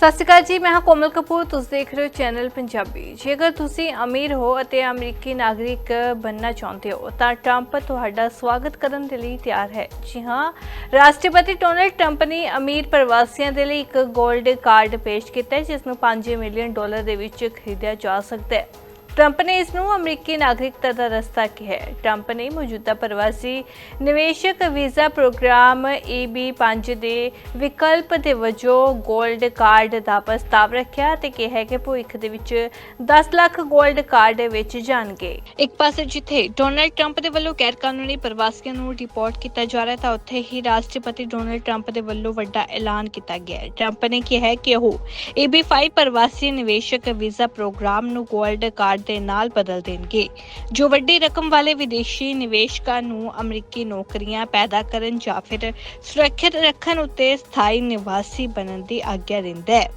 ਸਤਿ ਸ਼੍ਰੀ ਅਕਾਲ ਜੀ, ਮੈਂ ਹਾਂ ਕੋਮਲ ਕਪੂਰ, ਤੁਸੀਂ ਦੇਖ ਰਹੇ ਹੋ ਚੈਨਲ ਪੰਜਾਬੀ। ਜੇਕਰ ਤੁਸੀਂ ਅਮੀਰ ਹੋ ਅਤੇ ਅਮਰੀਕੀ ਨਾਗਰਿਕ ਬਣਨਾ ਚਾਹੁੰਦੇ ਹੋ, ਤਾਂ ਟਰੰਪ ਤੁਹਾਡਾ ਸਵਾਗਤ ਕਰਨ ਦੇ ਲਈ ਤਿਆਰ ਹੈ। ਜੀ ਹਾਂ, ਰਾਸ਼ਟਰਪਤੀ ਡੋਨਲਡ ਟਰੰਪ ਨੇ ਅਮੀਰ ਪ੍ਰਵਾਸੀਆਂ ਦੇ ਲਈ ਇੱਕ 골ਡ ਕਾਰਡ ਪੇਸ਼ ਕੀਤਾ ਜਿਸ ਨੂੰ 5 ਮਿਲੀਅਨ ਡਾਲਰ ਦੇ ਵਿੱਚ ਖਰੀਦਿਆ ਜਾ ਸਕਦਾ ਹੈ। ਟਰੰਪ ਨੇ ਇਸ ਨੂੰ ਅਮਰੀਕੀ ਨਾਗਰਿਕਤਾ ਦਾ ਰਸਤਾ ਕਿਹਾ ਹੈ ਟਰੰਪ ਨੇ ਮੌਜੂਦਾ ਪ੍ਰਵਾਸੀ ਨਿਵੇਸ਼ਕ ਵੀਜ਼ਾ ਪ੍ਰੋਗਰਾਮ EB5 ਦੇ ਵਿਕਲਪ ਦੇ ਵਜੋਂ 골ਡ ਕਾਰਡ ਦਾ ਪ੍ਰਸਤਾਵ ਰੱਖਿਆ ਤੇ ਕਿਹਾ ਕਿ ਭਵਿੱਖ ਦੇ ਵਿੱਚ 10 ਲੱਖ 골ਡ ਕਾਰਡ ਵੇਚ ਜਾਣਗੇ ਇੱਕ ਪਾਸੇ ਜਿੱਥੇ ਡੋਨਲਡ ਟਰੰਪ ਦੇ ਵੱਲੋਂ ਗੈਰ ਕਾਨੂੰਨੀ ਪ੍ਰਵਾਸੀਆਂ ਨੂੰ ਡਿਪੋਰਟ ਕੀਤਾ ਜਾ ਰਿਹਾ ਤਾਂ ਉੱਥੇ ਹੀ ਰਾਸ਼ਟਰਪਤੀ ਡੋਨਲਡ ਟਰੰਪ ਦੇ ਵੱਲੋਂ ਵੱਡਾ ਐਲਾਨ ਕੀਤਾ ਗਿਆ ਟਰੰਪ ਨੇ ਕਿਹਾ ਕਿ ਉਹ EB5 ਪ੍ਰਵਾਸੀ ਨਿਵੇਸ਼ਕ ਵੀਜ਼ਾ ਪ੍ਰੋਗਰਾਮ ਨੂੰ 골ਡ ਕਾਰਡ ਦੇ ਨਾਲ ਬਦਲ ਦੇਣਗੇ। ਜੋ ਵੱਡੀ ਰਕਮ ਵਾਲੇ ਵਿਦੇਸ਼ੀ ਨਿਵੇਸ਼ਕਾਂ ਨੂੰ ਅਮਰੀਕੀ ਨੌਕਰੀਆਂ ਪੈਦਾ ਕਰਨ ਜਾਂ ਫਿਰ ਸੁਰੱਖਿਅਤ ਰੱਖਣ ਉੱਤੇ ਸਥਾਈ ਨਿਵਾਸੀ ਬਣਨ ਦੀ ਆਗਿਆ ਦਿੰਦਾ ਹੈ।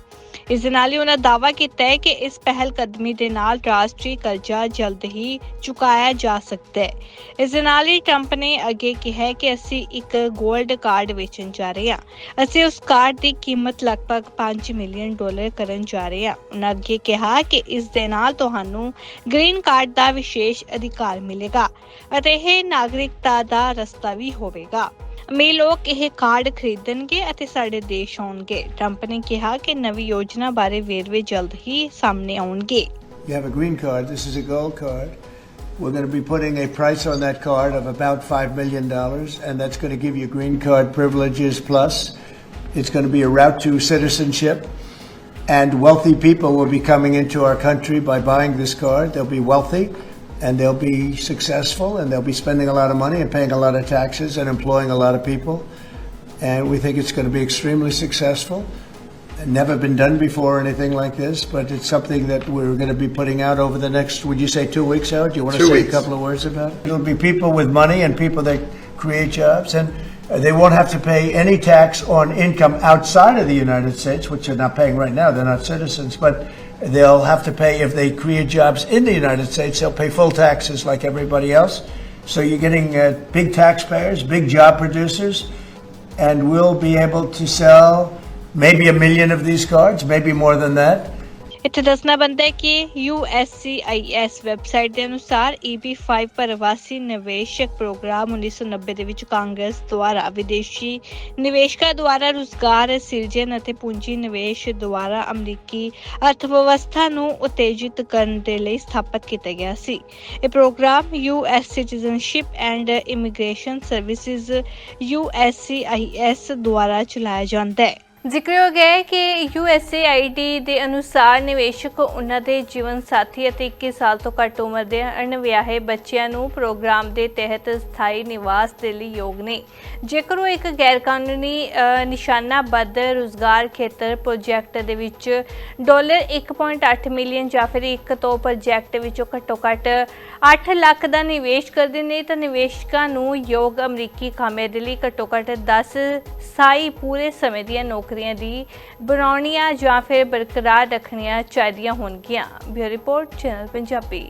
ਇਸ ਦੇ ਨਾਲ ਹੀ ਉਹਨਾਂ ਦਾਅਵਾ ਕੀਤਾ ਹੈ ਕਿ ਇਸ ਪਹਿਲ ਕਦਮੀ ਦੇ ਨਾਲ ਰਾਸ਼ਟਰੀ ਕਰਜ਼ਾ ਜਲਦ ਹੀ ਚੁਕਾਇਆ ਜਾ ਸਕਦਾ ਹੈ। ਇਸ ਦੇ ਨਾਲ ਹੀ ਟਰੰਪ ਨੇ ਅੱਗੇ ਕਿਹਾ ਕਿ ਅਸੀਂ ਇੱਕ 골ਡ ਕਾਰਡ ਵੇਚਣ ਜਾ ਰਹੇ ਹਾਂ। ਅਸੀਂ ਉਸ ਕਾਰਡ ਦੀ ਕੀਮਤ ਲਗਭਗ 5 ਮਿਲੀਅਨ ਡਾਲਰ ਕਰਨ ਜਾ ਰਹੇ ਹਾਂ। ਉਹਨਾਂ ਅੱਗੇ ਕਿਹਾ ਕਿ ਇਸ ਦੇ ਨਾਲ ਤੁਹਾਨੂੰ ਗ੍ਰੀਨ ਕਾਰਡ ਦਾ ਵਿਸ਼ੇਸ਼ ਅਧਿਕਾਰ ਮਿਲੇਗਾ ਅਤੇ ਇਹ ਨਾਗਰਿਕਤਾ ਦਾ ਰਸਤਾ ਵੀ ਹੋਵੇਗਾ। ਅਮੀਰ ਲੋਕ ਇਹ ਕਾਰਡ ਖਰੀਦਣਗੇ ਅਤੇ ਸਾਡੇ ਦੇਸ਼ ਆਉਣਗੇ ਟਰੰਪ ਨੇ ਕਿਹਾ ਕਿ ਨਵੀਂ ਯੋਜਨਾ ਬਾਰੇ ਵੇਰਵੇ ਜਲਦ ਹੀ ਸਾਹਮਣੇ ਆਉਣਗੇ You have a green card. This is a gold card. We're going to be putting a price on that card of about $5 million, and that's going to give you green card privileges plus. It's going to be a route to citizenship. And wealthy people will be coming into our country by buying this card. They'll be wealthy and they'll be successful and they'll be spending a lot of money and paying a lot of taxes and employing a lot of people. And we think it's going to be extremely successful never been done before anything like this, but it's something that we're going to be putting out over the next, would you say two weeks, out? Do you want to Two say weeks. a couple of words about it? It'll be people with money and people that create jobs, and they won't have to pay any tax on income outside of the United States, which they're not paying right now. They're not citizens, but they'll have to pay if they create jobs in the United States. They'll pay full taxes like everybody else. So you're getting uh, big taxpayers, big job producers, and we'll be able to sell maybe a million of these cards, maybe more than that. ਇੱਥੇ ਦੱਸਣਾ ਬੰਦਾ ਹੈ ਕਿ USCIS website ਦੇ ਅਨੁਸਾਰ EB5 ਪ੍ਰਵਾਸੀ ਨਿਵੇਸ਼ਕ programme 1990 ਦੇ ਵਿੱਚ ਕਾਂਗਰਸ ਦੁਆਰਾ ਵਿਦੇਸ਼ੀ ਨਿਵੇਸ਼ਕਾਂ ਦੁਆਰਾ ਰੁਜ਼ਗਾਰ, ਸਿਰਜਣ ਅਤੇ ਪੂੰਜੀ ਨਿਵੇਸ਼ ਦੁਆਰਾ ਅਮਰੀਕੀ ਅਰਥਵਿਵਸਥਾ ਨੂੰ ਉਤੇਜਿਤ ਕਰਨ ਦੇ ਲਈ ਸਥਾਪਿਤ ਕੀਤਾ ਗਿਆ ਸੀ। ਇਹ programme US citizenship and immigration services USCIS ਦੁਆਰਾ ਚਲਾਇਆ ਜਾਂਦਾ ਹੈ। ਜ਼ਿਕਰਯੋਗ ਹੈ ਕਿ USAID ਦੇ ਅਨੁਸਾਰ ਨਿਵੇਸ਼ਕ ਉਹਨਾਂ ਦੇ ਜੀਵਨ ਸਾਥੀ ਅਤੇ 21 ਸਾਲ ਤੋਂ ਘੱਟ ਉਮਰ ਦੇ ਅਣਵਿਆਹੇ ਬੱਚਿਆਂ ਨੂੰ ਪ੍ਰੋਗਰਾਮ ਦੇ ਤਹਿਤ ਸਥਾਈ ਨਿਵਾਸ ਦੇ ਲਈ ਯੋਗ ਨੇ। ਜੇਕਰ ਉਹ ਇੱਕ ਗੈਰਕਾਨੂੰਨੀ ਨਿਸ਼ਾਨਾਬੱਧ ਰੁਜ਼ਗਾਰ ਖੇਤਰ ਪ੍ਰੋਜੈਕਟ ਦੇ ਵਿੱਚ ਡਾਲਰ 1.8 ਮਿਲੀਅਨ ਜਾਂ ਫਿਰ ਇੱਕ ਤੋਂ ਪ੍ਰੋਜੈਕਟ ਵਿੱਚੋਂ ਘੱਟੋ ਘੱਟ 8 ਲੱਖ ਦਾ ਨਿਵੇਸ਼ ਕਰਦੇ ਨੇ ਤਾਂ ਨਿਵੇਸ਼ਕਾਂ ਨੂੰ ਯੋਗ ਅਮਰੀਕੀ ਕਾਮੇ ਦੇ ਲਈ ਘੱਟੋ ਘੱਟ 10 ਸਾਈ ਪੂਰੇ ਸਮੇਂ ਦੀਆਂ ਨੌਕਰੀਆਂ ਦੀ ਬਣਾਉਣੀਆਂ ਜਾਂ ਫਿਰ ਬਰਕਰਾਰ ਰੱਖਣੀਆਂ ਚਾਹੀਦੀਆਂ ਹੋਣਗੀਆਂ। Bureau report, channel Punjabi.